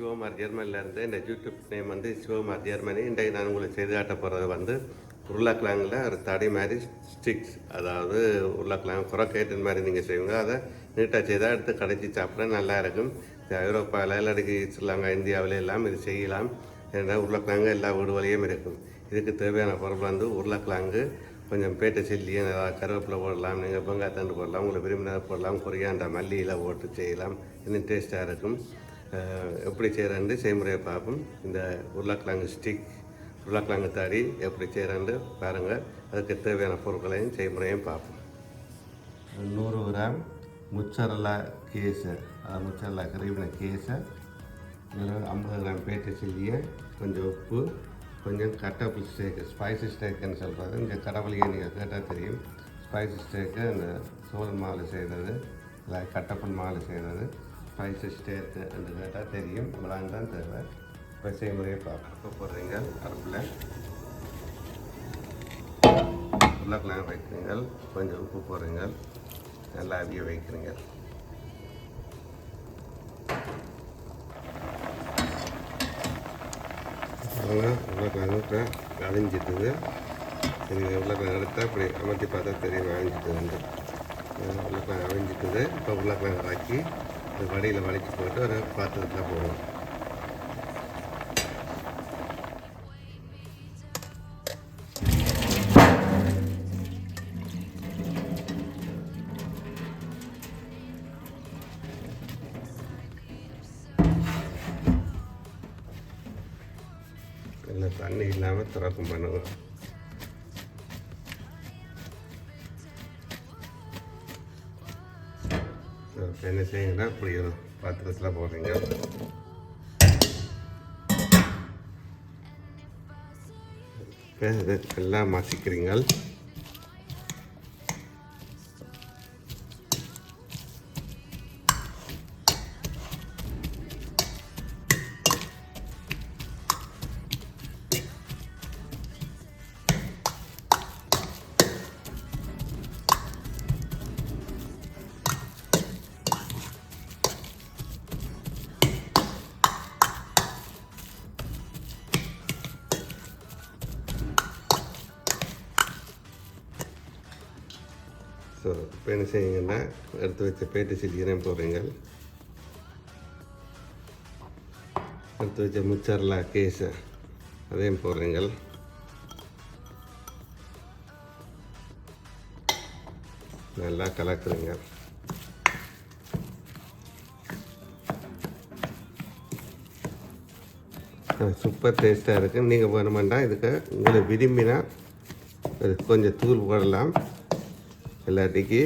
சேனல்லேருந்து இந்த YouTube name வந்து Sivakumar Germany. இன்றைக்கு நான் உங்களுக்கு செய்து காட்ட போகிறது வந்து உருளாக்கிழங்கில் ஒரு தடி மாதிரி ஸ்டிக்ஸ் அதாவது உருளைக்கிழங்கு குரக்கேட்டன் மாதிரி நீங்கள் செய்வீங்க. அதை நீட்டாக செய்தால் எடுத்து கடைச்சி சாப்பிட நல்லா இருக்கும். ஐரோப்பாவில் இல்லாட்டி ஸ்ரீலங்கா இந்தியாவில் எல்லாம் இது செய்யலாம் ஏன்னா உருளைக்கிழங்கு எல்லா வீடு வழியும் இருக்கும். இதுக்கு தேவையான பொருள் வந்து உருளைக்கிழங்கு கொஞ்சம் பேட்டை செல்லியும் ஏதாவது கருவேப்பிலை போடலாம் நீங்கள் வெங்காயத்தண்டு போடலாம் உங்களுக்கு விரும்பினதை போடலாம் கொரியாண்டா மல்லியில் போட்டு செய்யலாம். இன்னும் டேஸ்ட்டாக இருக்கும். எப்படி செய்கிறாண்டு செய்முறையை பார்ப்போம். இந்த உருளைக்கிழங்கு ஸ்டிக் உருளைக்கிழங்கு தாடி எப்படி செய்கிறாண்டு பாருங்கள் அதுக்கு தேவையான பொருட்களையும் செய்முறையும் பார்ப்போம். நூறு கிராம் முச்சரலா கேஸு அதாவது முச்சரலா கறிவின கேஸை இதில் ஐம்பது கிராம் பேட்டை சில்லியை கொஞ்சம் உப்பு கொஞ்சம் கட்டப்பிள் ஸ்டேக்கு ஸ்பைசி ஸ்டேக்குன்னு சொல்கிறது இங்கே கடவுளையே நீங்கள் கேட்டால் தெரியும். ஸ்பைசி ஸ்டேக்கு அந்த சோழன் மாவு செய்கிறது இல்லை கட்டப்பன் மாலை செய்கிறது ஸ்பைசி ஸ்டேக்கு என்று கேட்டால் தெரியும் விளாண்டு தான் தேவை இப்போ செய்முறையை பார்க்க போடுறீங்க அடுப்பில் உருளைக்கிழங்கு வைக்கிறீங்க கொஞ்சம் உப்பு போடுறீங்க நல்லா அவிய வைக்கிறீங்க அவ்வளோ உருளைக்கிழங்கு அழிஞ்சிட்டுது நீங்கள் உருளைக்கிழங்கு எடுத்தால் இப்படி அமர்த்தி பார்த்தா தெரியும் அழிஞ்சிட்டுது உருளைக்கிழங்கு அழிஞ்சிட்டுது இப்போ உருளைக்கிழங்கு ஆக்கி இந்த வடையில் வலிச்சு போட்டு ஒரு பாத்திரத்தில் போடுவோம். இல்லை தண்ணி இல்லாமல் திறக்கும் பண்ணுவோம் இப்போ என்ன செய்யுங்கன்னா இப்படி ஒரு பாத்திரத்தில் போடுறீங்க. எல்லாம் மசிக்கிறீங்கள் ஸோ இப்போ என்ன செய்யுங்கன்னா எடுத்து வச்ச பேட்டு சில்லியரையும் போடுறீங்க எடுத்து வச்ச முச்சர்லா கேஸை அதையும் போடுறீங்க நல்லா கலக்குறீங்க. சூப்பர் டேஸ்ட்டாக இருக்குது நீங்கள் வேணுமெண்டா இதுக்கு உங்களை விரும்பினா கொஞ்சம் தூள் போடலாம். இல்லாட்டிக்கு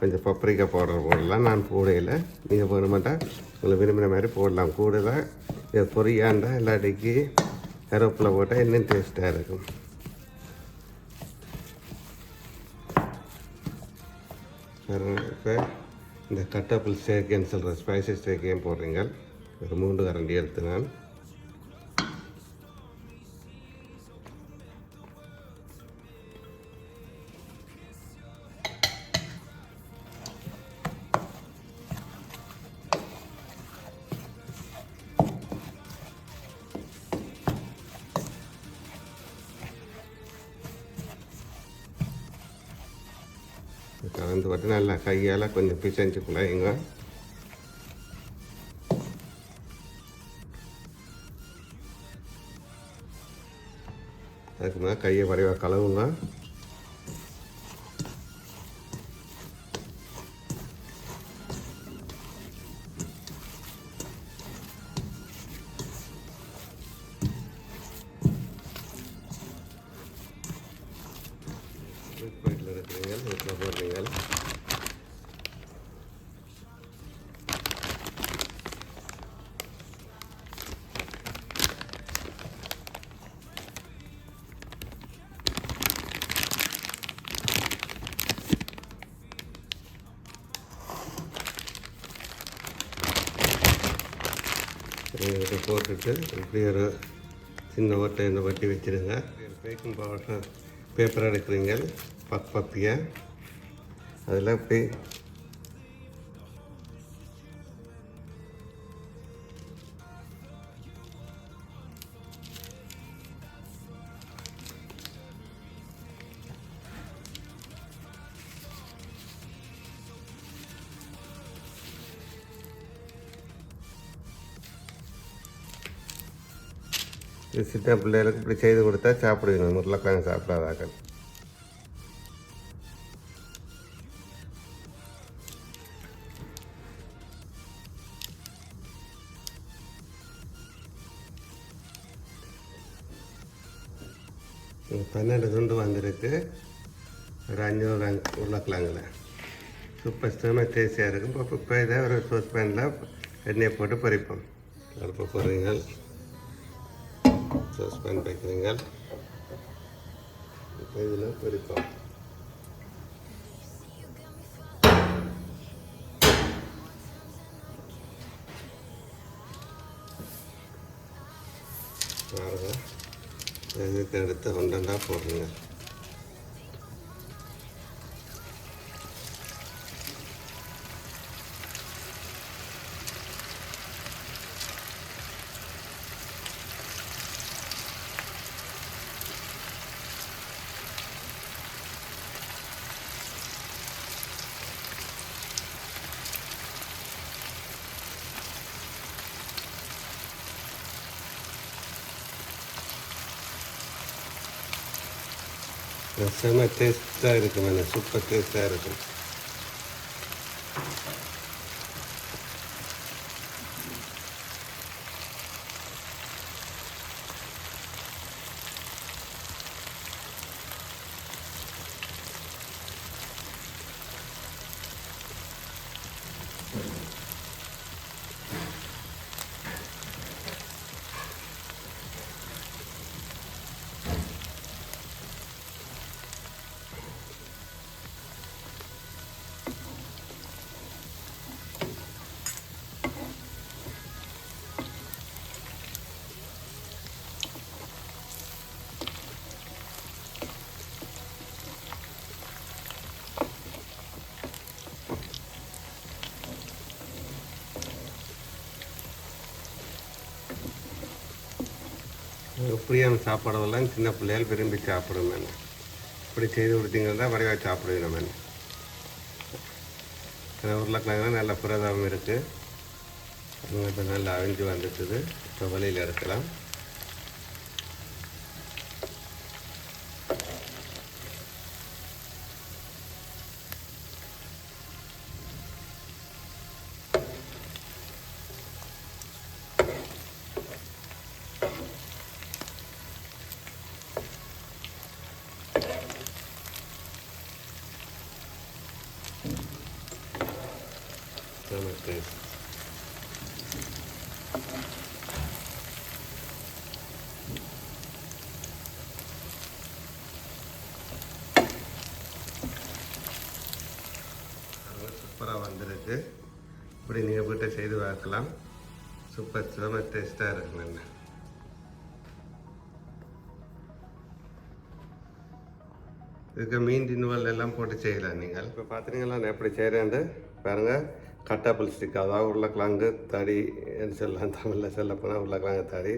கொஞ்சம் பப்ரிக்கா பவுடர் போடலாம். நான் போடையில் நீங்கள் போட உங்களை விரும்பின மாதிரி போடலாம். கூடுதல் இது பொரியாண்டா இல்லாட்டிக்கு கருவேப்பில் போட்டால் இன்னும் டேஸ்ட்டாக இருக்கும். இப்போ இந்த கட்டப்பிள் சேர்க்கைன்னு சொல்கிற ஸ்பைசி சேர்க்கையும் போடுறீங்க? ஒரு மூன்று கரண்டி எடுத்து நான் கலந்து விட்டு நல்லா கையால் கொஞ்சம் பிசைஞ்சு குழையுங்க அதுக்கு மேலே கையை வரைவாக கழுவுங்க. இதை போட்டுட்டு இப்படி ஒரு சின்ன ஓட்டை இந்த வட்டி வச்சுருங்க. பேக்கிங் பவுடர் பேப்பர் எடுக்கிறீங்க. பக் பப்பியாக அதில் இப்படி இது சின்ன பிள்ளைகளுக்கு இப்படி செய்து கொடுத்தா சாப்பிடுவீங்க. உருளைக்கிழங்கு சாப்பிடாதாக்கள். பன்னெண்டு துண்டு வந்திருக்கு. ஒரு அஞ்சூறு உருளைக்கிழங்குல சூப்பர் ஸ்டமாக டேஸ்டியாக இருக்கும். இப்போ இப்போ இதை ஒரு சோஸ் பேனில் எண்ணெயை போட்டு பறிப்போம் அடுப்பு போடுறீங்க சோஸ் பேன் இப்போ இதில் பிரிப்போம் பாருங்கள் இதுக்கு எடுத்து ஒன்றா போடுறீங்க? செம டேஸ்ட்டாக இருக்கும் மேடம் சூப்பர் டேஸ்ட்டாக இருக்கும் எப்படியான சாப்பாடெல்லாம் சின்ன பிள்ளைகள் விரும்பி சாப்பிடும் மேம் இப்படி செய்து கொடுத்தீங்கன்னா வடிவாக சாப்பிடுவேன் மேடம் உருளைக்கிழங்குலாம் நல்ல புரதம் இருக்குது இப்போ நல்லா அவிஞ்சு வந்துட்டுது. இப்போ வழியில் எடுக்கலாம். டேஸ்ட் சூப்பராக வந்திருக்கு. இப்படி நீங்கள் வீட்டை செய்து பார்க்கலாம். சூப்பர் செம டேஸ்ட்டாக இருக்கும் என்ன இதுக்கு மீன் டின்னுவல் எல்லாம் போட்டு செய்யலாம் நீங்கள். இப்போ பார்த்துட்டீங்களா நான் எப்படி செய்கிறேன்ட்டு பாருங்கள் கட்டாப்பிள் ஸ்டிக் அதாவது உருளைக்கிழங்கு தடி சொல்லலாம் தமிழில் சொல்ல போனால் உருளைக்கிழங்கு தடி.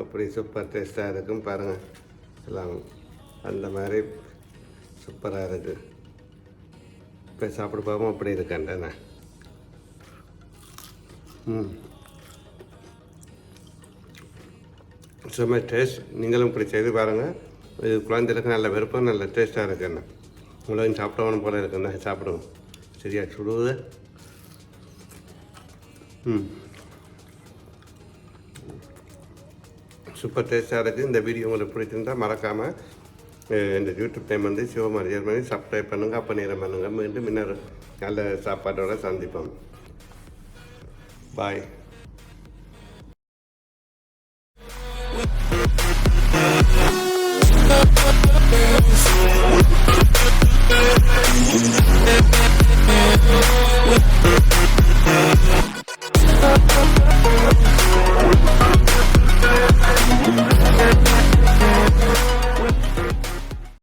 எப்படி சூப்பர் டேஸ்ட்டாக இருக்கும் பாருங்கள் எல்லாம் அந்த மாதிரி சூப்பராக இருக்குது இப்போ சாப்பிட போகாமல் அப்படி இருக்கேன்டேண்ணே ம். சும்மா டேஸ்ட் நீங்களும் இப்படி செய்து பாருங்கள் இது குழந்தைகளுக்கு நல்ல விருப்பம் நல்ல டேஸ்ட்டாக இருக்குண்ணே உலகம் சாப்பிடணும் போல இருக்குண்ணே சாப்பிடுவோம் சரியா? சுடுவது சூப்பர் டேஸ்ட்டாக இருக்குது இந்த வீடியோ உங்களுக்கு பிடிச்சிருந்தா மறக்காமல் இந்த யூடியூப் டைம் வந்து சிவகுமார் ஜெர்மனி சப்ஸ்கிரைப் பண்ணுங்கள் அப்போ நேரம் பண்ணுங்கள் மீண்டும் இன்னொரு நல்ல சாப்பாட்டோட சந்திப்போம். பாய்